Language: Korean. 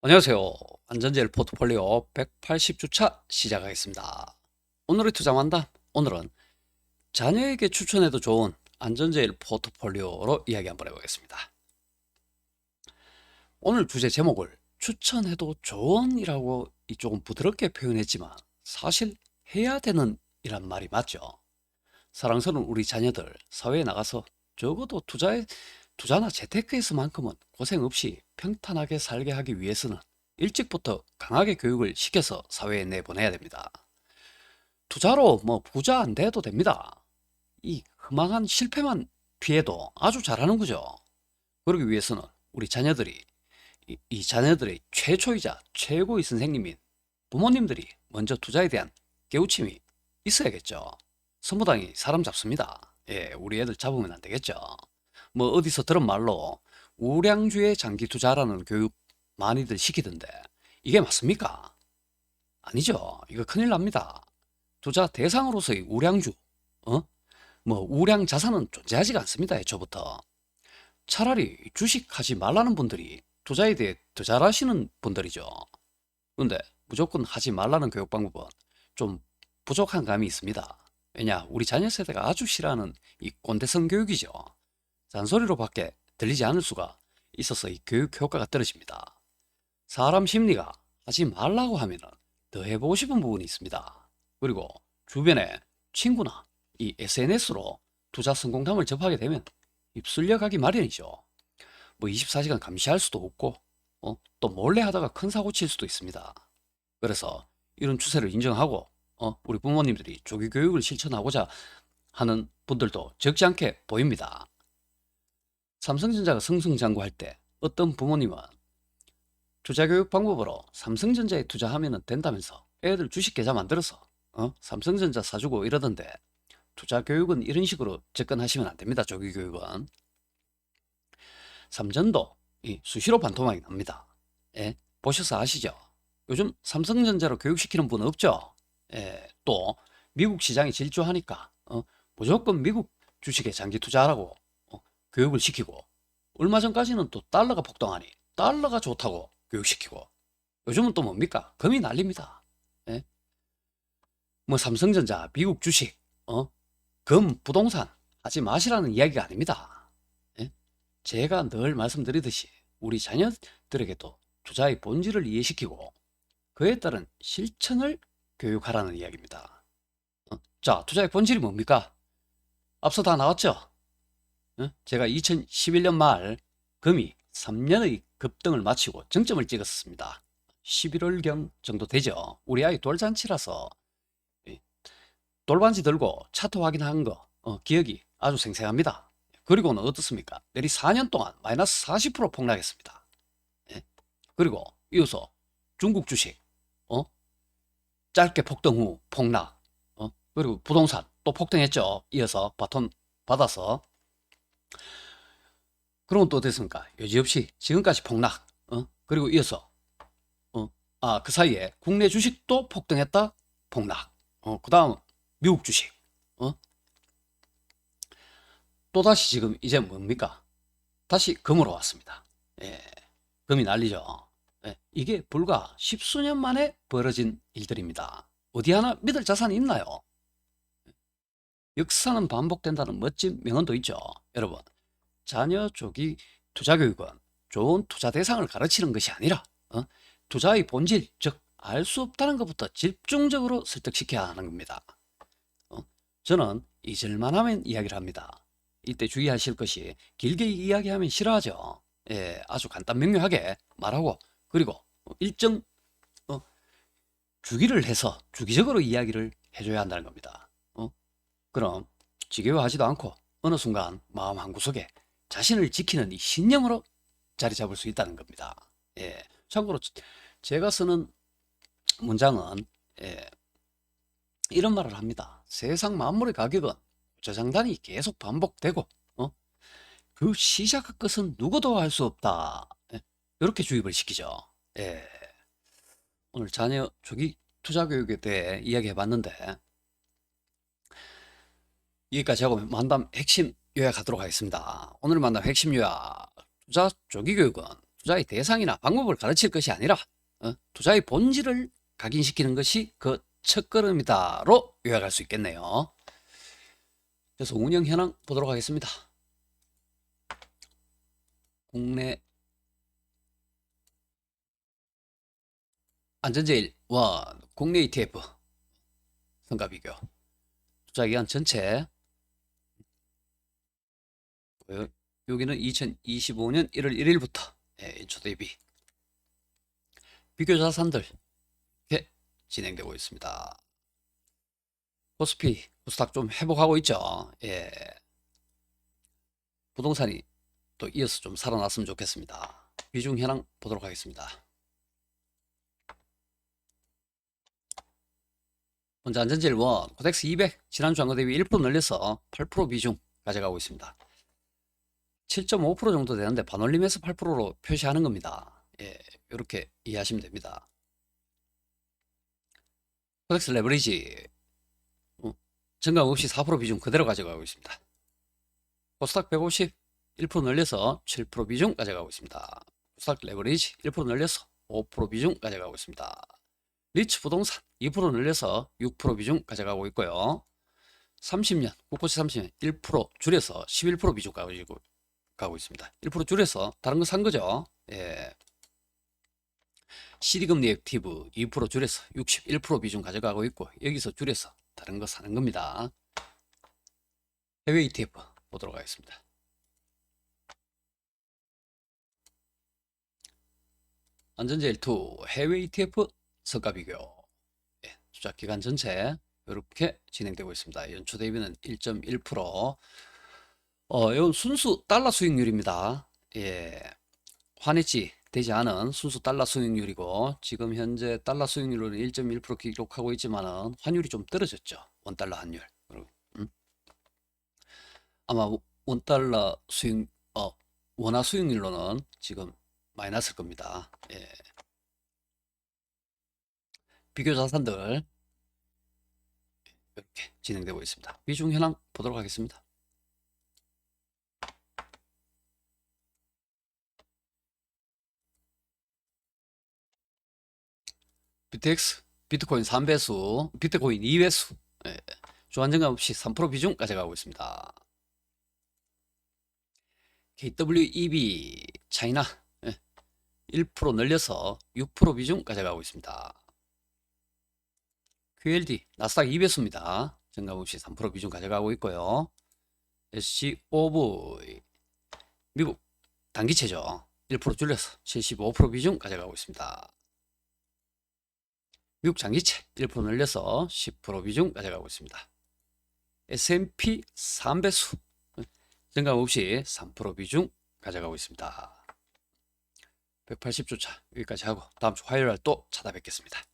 안녕하세요. 안전제일 포트폴리오 180주차 시작하겠습니다. 오늘의 투자 만담. 오늘은 자녀에게 추천해도 좋은 안전제일 포트폴리오로 이야기 한번 해보겠습니다. 오늘 주제 제목을 추천해도 좋은이라고 이 조금 부드럽게 표현했지만 사실 해야 되는 이란 말이 맞죠. 사랑스러운 우리 자녀들 사회에 나가서 적어도 투자에 투자나 재테크에서만큼은 고생 없이 평탄하게 살게 하기 위해서는 일찍부터 강하게 교육을 시켜서 사회에 내보내야 됩니다. 투자로 뭐 부자 안 돼도 됩니다. 이 허망한 실패만 피해도 아주 잘하는 거죠. 그러기 위해서는 우리 자녀들이 이, 이 자녀들의 최초이자 최고의 선생님인 부모님들이 먼저 투자에 대한 깨우침이 있어야겠죠. 선무당이 사람 잡습니다. 예, 우리 애들 잡으면 안 되겠죠. 뭐 어디서 들은 말로 우량주의 장기 투자라는 교육 많이들 시키던데 이게 맞습니까? 아니죠. 이거 큰일 납니다. 투자 대상으로서의 우량주, 어? 뭐 우량 자산은 존재하지가 않습니다. 애초부터. 차라리 주식하지 말라는 분들이 투자에 대해 더 잘하시는 분들이죠. 근데 무조건 하지 말라는 교육 방법은 좀 부족한 감이 있습니다. 왜냐, 우리 자녀 세대가 아주 싫어하는 이 꼰대성 교육이죠. 잔소리로밖에 들리지 않을 수가 있어서 이 교육 효과가 떨어집니다. 사람 심리가 하지 말라고 하면은 더 해보고 싶은 부분이 있습니다. 그리고 주변에 친구나 이 SNS로 투자 성공담을 접하게 되면 입술려 가기 마련이죠. 뭐 24시간 감시할 수도 없고 어? 또 몰래 하다가 큰 사고 칠 수도 있습니다. 그래서 이런 추세를 인정하고 어? 우리 부모님들이 조기 교육을 실천하고자 하는 분들도 적지 않게 보입니다. 삼성전자가 승승장구할 때 어떤 부모님은 투자교육 방법으로 삼성전자에 투자하면 된다면서 애들 주식 계좌 만들어서 어? 삼성전자 사주고 이러던데 투자교육은 이런 식으로 접근하시면 안 됩니다. 조기교육은. 삼전도 이 수시로 반토막이 납니다. 예? 보셔서 아시죠? 요즘 삼성전자로 교육시키는 분 없죠? 예, 또 미국 시장이 질주하니까 어, 무조건 미국 주식에 장기 투자하라고 어, 교육을 시키고 얼마 전까지는 또 달러가 폭등하니 달러가 좋다고 교육시키고 요즘은 또 뭡니까? 금이 날립니다. 예? 뭐 삼성전자, 미국 주식, 어? 금, 부동산 하지 마시라는 이야기가 아닙니다. 예? 제가 늘 말씀드리듯이 우리 자녀들에게도 투자의 본질을 이해시키고 그에 따른 실천을 교육하라는 이야기입니다. 어? 자, 투자의 본질이 뭡니까? 앞서 다 나왔죠? 어? 제가 2011년 말 금이 3년의 급등을 마치고 정점을 찍었습니다. 11월경 정도 되죠. 우리 아이 돌잔치라서 이 돌반지 들고 차트 확인한 거 어, 기억이 아주 생생합니다. 그리고는 어떻습니까? 내리 4년 동안 마이너스 40% 폭락했습니다. 예? 그리고 이어서 중국 주식 어? 짧게 폭등 후 폭락 어? 그리고 부동산 또 폭등했죠. 이어서 바톤 받아서 그러면 또 어땠습니까? 여지없이 지금까지 폭락 어? 그리고 이어서 어? 아, 그 사이에 국내 주식도 폭등했다 폭락 어, 그 다음 미국 주식 어? 또 다시 지금 이제 뭡니까? 다시 금으로 왔습니다. 예, 금이 난리죠. 예, 이게 불과 십수년 만에 벌어진 일들입니다. 어디 하나 믿을 자산이 있나요? 역사는 반복된다는 멋진 명언도 있죠. 여러분, 자녀 조기 투자 교육은 좋은 투자 대상을 가르치는 것이 아니라 어? 투자의 본질, 즉 알 수 없다는 것부터 집중적으로 설득시켜야 하는 겁니다. 어? 저는 잊을만 하면 이야기를 합니다. 이때 주의하실 것이 길게 이야기하면 싫어하죠. 예, 아주 간단 명료하게 말하고 그리고 일정 어, 주기를 해서 주기적으로 이야기를 해줘야 한다는 겁니다. 어? 그럼 지겨워하지도 않고 어느 순간 마음 한구석에 자신을 지키는 이 신념으로 자리 잡을 수 있다는 겁니다. 예, 참고로 제가 쓰는 문장은 예, 이런 말을 합니다. 세상 만물의 가격은 저장단이 계속 반복되고 어? 그 시작할 것은 누구도 알수 없다. 예, 이렇게 주입을 시키죠. 예. 오늘 자녀 조기 투자 교육에 대해 이야기해 봤는데 여기까지 하고 만담 핵심 요약하도록 하겠습니다. 오늘 만남 핵심 요약. 투자 조기 교육은 투자의 대상이나 방법을 가르칠 것이 아니라 어, 투자의 본질을 각인시키는 것이 그 첫걸음이다로 요약할 수 있겠네요. 그래서 운영 현황 보도록 하겠습니다. 국내 안전제일 원 국내 ETF 성과 비교 투자 기간 전체 요- 여기는 2025년 1월 1일부터 연초 대비 비교 자산들 이렇게 진행되고 있습니다. 코스피 코스닥 좀 회복하고 있죠. 예. 부동산이 또 이어서 좀 살아났으면 좋겠습니다. 비중 현황 보도록 하겠습니다. 먼저 안전제일 원 코덱스 200 지난주 한거 대비 1% 늘려서 8% 비중 가져가고 있습니다. 7.5% 정도 되는데 반올림에서 8%로 표시하는 겁니다. 예, 이렇게 이해하시면 됩니다. 코덱스 레버리지 어, 증감 없이 4% 비중 그대로 가져가고 있습니다. 코스닥 150 1% 늘려서 7% 비중 가져가고 있습니다. 코스닥 레버리지 1% 늘려서 5% 비중 가져가고 있습니다. 리츠 부동산 2% 늘려서 6% 비중 가져가고 있고요. 30년, 국고치 30년 1% 줄여서 11% 비중 가지고 가고 있습니다. 1% 줄여서 다른 거 산 거죠. 예. 시리금리 액티브 2% 줄여서 61% 비중 가져가고 있고 여기서 줄여서 다른 거 사는 겁니다. 해외 ETF 보도록 하겠습니다. 안전제일2 해외 ETF 성과 비교 예, 투자 기간 전체 이렇게 진행되고 있습니다. 연초 대비는 1.1%. 어, 이건 순수 달러 수익률입니다. 예, 환해지 되지 않은 순수 달러 수익률이고 지금 현재 달러 수익률은 1.1% 기록하고 있지만은 환율이 좀 떨어졌죠. 원 달러 환율. 음? 아마 원 달러 수익 어 원화 수익률로는 지금 마이너스일 겁니다. 예. 비교 자산들 이렇게 진행되고 있습니다. 비중 현황 보도록 하겠습니다. 비트엑스 비트코인 3배수, 비트코인 2배수, 예. 주안정감 없이 3% 비중 가져가고 있습니다. KWEB 차이나 예. 1% 늘려서 6% 비중 가져가고 있습니다. QLD 나스닥 2배수입니다. 증감 없이 3% 비중 가져가고 있고요. SCOV 미국 단기채죠. 1% 줄여서 75% 비중 가져가고 있습니다. 미국 장기채 1% 늘려서 10% 비중 가져가고 있습니다. S&P 3배수 증감 없이 3% 비중 가져가고 있습니다. 180조차 여기까지 하고 다음 주 화요일 날 또 찾아뵙겠습니다.